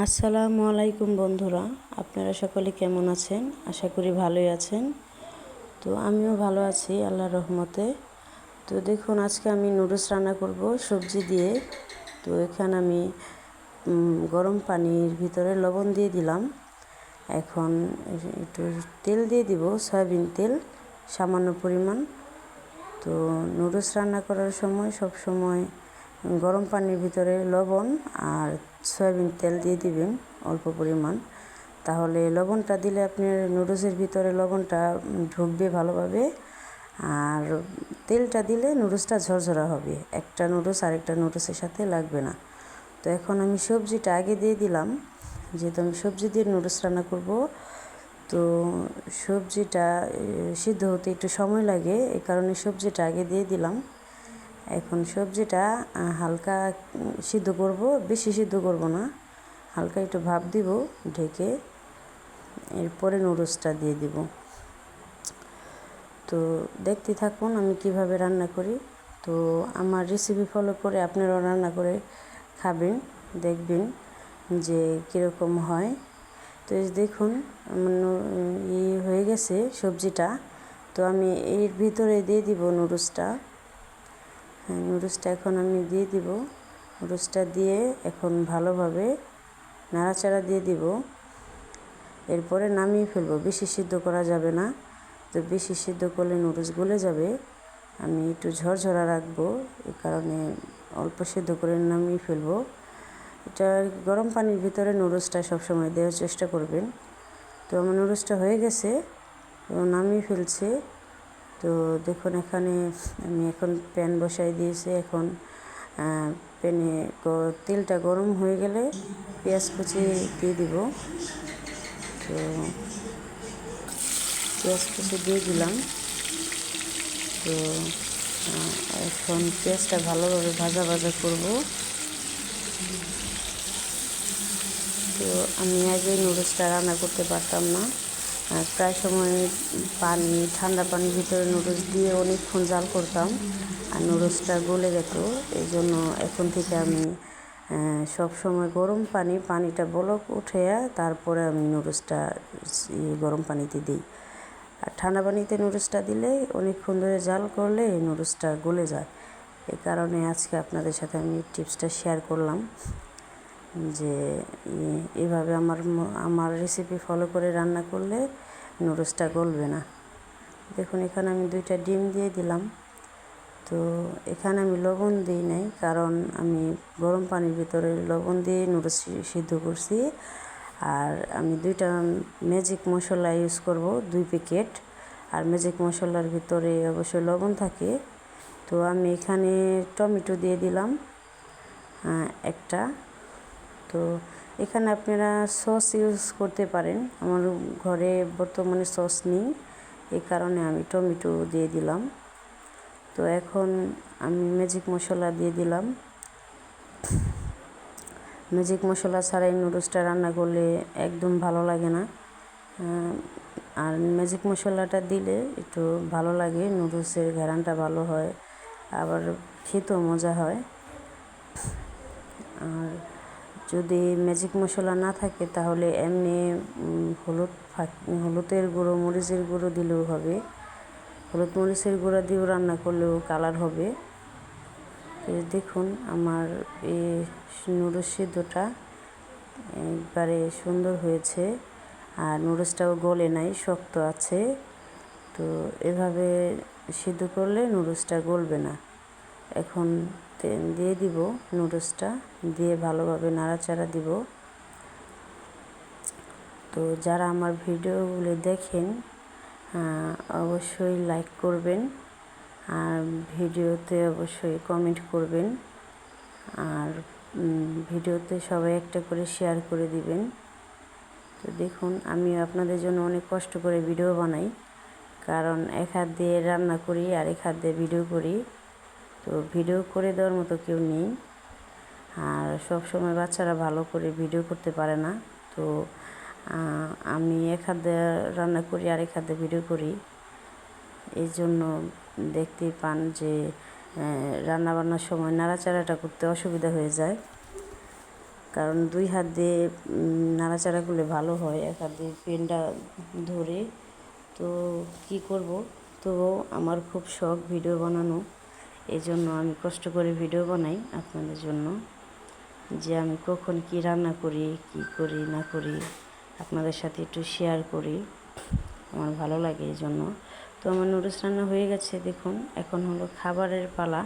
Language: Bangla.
আসসালামু আলাইকুম বন্ধুরা, আপনারা সকলে কেমন আছেন? আশা করি ভালোই আছেন। তো আমিও ভালো আছি, আল্লাহর রহমতে। তো দেখুন, আজকে আমি নুডলস রান্না করব, সবজি দিয়ে। তো এখানে আমি গরম পানির ভিতরে লবণ দিয়ে দিলাম। এখন একটু তেল দিয়ে দিব, সয়াবিন তেল, সামান্য পরিমাণ। তো নুডলস রান্না করার সময় সব সময় গরম পানির ভিতরে লবণ আর সয়াবিন তেল দিয়ে দিবেন, অল্প পরিমাণ। তাহলে লবণটা দিলে আপনার নুডলসের ভিতরে লবণটা ঢুকবে ভালোভাবে। আর তেলটা দিলে নুডলসটা ঝরঝরা হবে। একটা নুডলস আরেকটা নুডলসের সাথে লাগবে না। তো এখন আমি সবজিটা আগে দিয়ে দিলাম। যেহেতু আমি সবজি দিয়ে নুডলস রান্না করব, তো সবজিটা সিদ্ধ হতে একটু সময় লাগে। এই কারণে সবজিটা আগে দিয়ে দিলাম। এখন সবজিটা হালকা সিদ্ধ করব। বেশি সিদ্ধ করব না, হালকা একটু ভাপ দিব, ঢেকে এরপরে নুডলসটা দিয়ে দিব। তো দেখতে থাকুন আমি কীভাবে রান্না করি। তো আমার রেসিপি ফলো করে আপনারাও রান্না করে খাবেন, দেখবেন যে কীরকম হয়। তো দেখুন ই হয়ে গেছে সবজিটা। তো আমি এর ভিতরে দিয়ে দিব নুডলসটা। নুডলসটা এখন আমি দিয়ে দিব। নুডলসটা দিয়ে এখন ভালোভাবে নাড়াচাড়া দিয়ে দিব। এরপরে নামিয়ে ফেলব। বেশি সিদ্ধ করা যাবে না। তো বেশি সিদ্ধ করলে নুডলস গলে যাবে। আমি একটু ঝরঝরা রাখব। এই কারণে অল্প সিদ্ধ করে নামিয়ে ফেলব। এটা গরম পানির ভিতরে নুডলসটা সবসময় দেওয়ার চেষ্টা করবেন। তো আমার নুডলসটা হয়ে গেছে। নামিয়ে ফেলছে। তো দেখুন, এখানে আমি এখন প্যান বসাই দিয়েছি। এখন প্যানে তেলটা গরম হয়ে গেলে পেঁয়াজ কুচি দিয়ে দিব। তো পেঁয়াজ কুচি দিয়ে দিলাম। তো এখন পেঁয়াজটা ভালোভাবে ভাজা ভাজা করব। তো আমি আগে নুডলসটা রান্না করতে পারতাম না। আর প্রায় সময় পানি, ঠান্ডা পানির ভিতরে নুডলস দিয়ে অনেকক্ষণ জাল করতাম। আর নুডলসটা গলে যেত। এই জন্য এখন থেকে আমি সব সময় গরম পানি, পানিটা বলক উঠে তারপরে আমি নুডলসটা ই গরম পানিতে দিই। আর ঠান্ডা পানিতে নুডলসটা দিলে অনেকক্ষণ ধরে জাল করলে নুডলসটা গলে যায়। এই কারণে আজকে আপনাদের সাথে আমি টিপসটা শেয়ার করলাম। যে এভাবে আমার আমার রেসিপি ফলো করে রান্না করলে নুডলসটা গলবে না। দেখুন, এখানে আমি দুইটা ডিম দিয়ে দিলাম। তো এখানে আমি লবণ দিই নাই, কারণ আমি গরম পানির ভিতরে লবণ দিয়ে নুডলস সিদ্ধ করছি। আর আমি দুইটা ম্যাজিক মশলা ইউজ করব, দুই প্যাকেট আর ম্যাজিক মশলার ভিতরে অবশ্যই লবণ থাকে। তো আমি এখানে টমেটো দিয়ে দিলাম একটা। তো এখানে আপনারা সস ইউজ করতে পারেন। আমার ঘরে বর্তমানে সস নেই এই কারণে আমি টমেটো দিয়ে দিলাম। তো এখন আমি ম্যাজিক মশলা দিয়ে দিলাম। ম্যাজিক মশলা ছাড়াই নুডলসটা রান্না করলে একদম ভালো লাগে না। আর ম্যাজিক মশলাটা দিলে একটু ভালো লাগে নুডলসের ঘ্রাণটা ভালো হয়, আবার খেতেও মজা হয়। আর যদি ম্যাজিক মশলা না থাকে, তাহলে এমনি হলুদ হলুদের গুঁড়ো, মরিচের গুঁড়ো দিলেও হবে। হলুদ, মরিচের গুঁড়া দিয়েও রান্না করলেও কালার হবে। দেখুন আমার এই নুডলস সিদ্ধটা একবারে সুন্দর হয়েছে, আর নুডলসটাও গলে নাই, শক্ত আছে। তো এভাবে সিদ্ধ করলে নুডলসটা গলবে না। এখন দিয়ে দিব নুডলসটা দিয়ে ভালোভাবে নাড়াচাড়া দিব। তো যারা আমার ভিডিওগুলো দেখেন অবশ্যই লাইক করবেন আর ভিডিওতে অবশ্যই কমেন্ট করবেন। আর ভিডিওতে সবাই একটা করে শেয়ার করে দিবেন। তো দেখুন আমি আপনাদের জন্য অনেক কষ্ট করে ভিডিও বানাই। কারণ এক হাত দিয়ে রান্না করি আর এক হাত দিয়ে ভিডিও করি। তো ভিডিও করে দেওয়ার মতো কেউ নেই। আর সব সময় বাচ্চারা ভালো করে ভিডিও করতে পারে না। তো আমি এক হাত রান্না করি আর এক হাত ভিডিও করি। এই জন্য দেখতেই পান যে রান্না বান্নার সময় নাড়াচাড়াটা করতে অসুবিধা হয়ে যায়। কারণ দুই হাত দিয়ে নাড়াচাড়া করলে ভালো হয়। এক হাত দিয়ে পেনটা ধরে, তো কি করব? তো আমার খুব শখ ভিডিও বানানো। এই জন্য আমি কষ্ট করে ভিডিও বানাই আপনাদের জন্য যে আমি কখন কি রান্না করি, কি করি, না করি, আপনাদের সাথে একটু শেয়ার করি। আমার ভালো লাগে এই জন্য তো আমার নুডলস রান্না হয়ে গেছে, দেখুন, এখন হলো খাবারের পালা।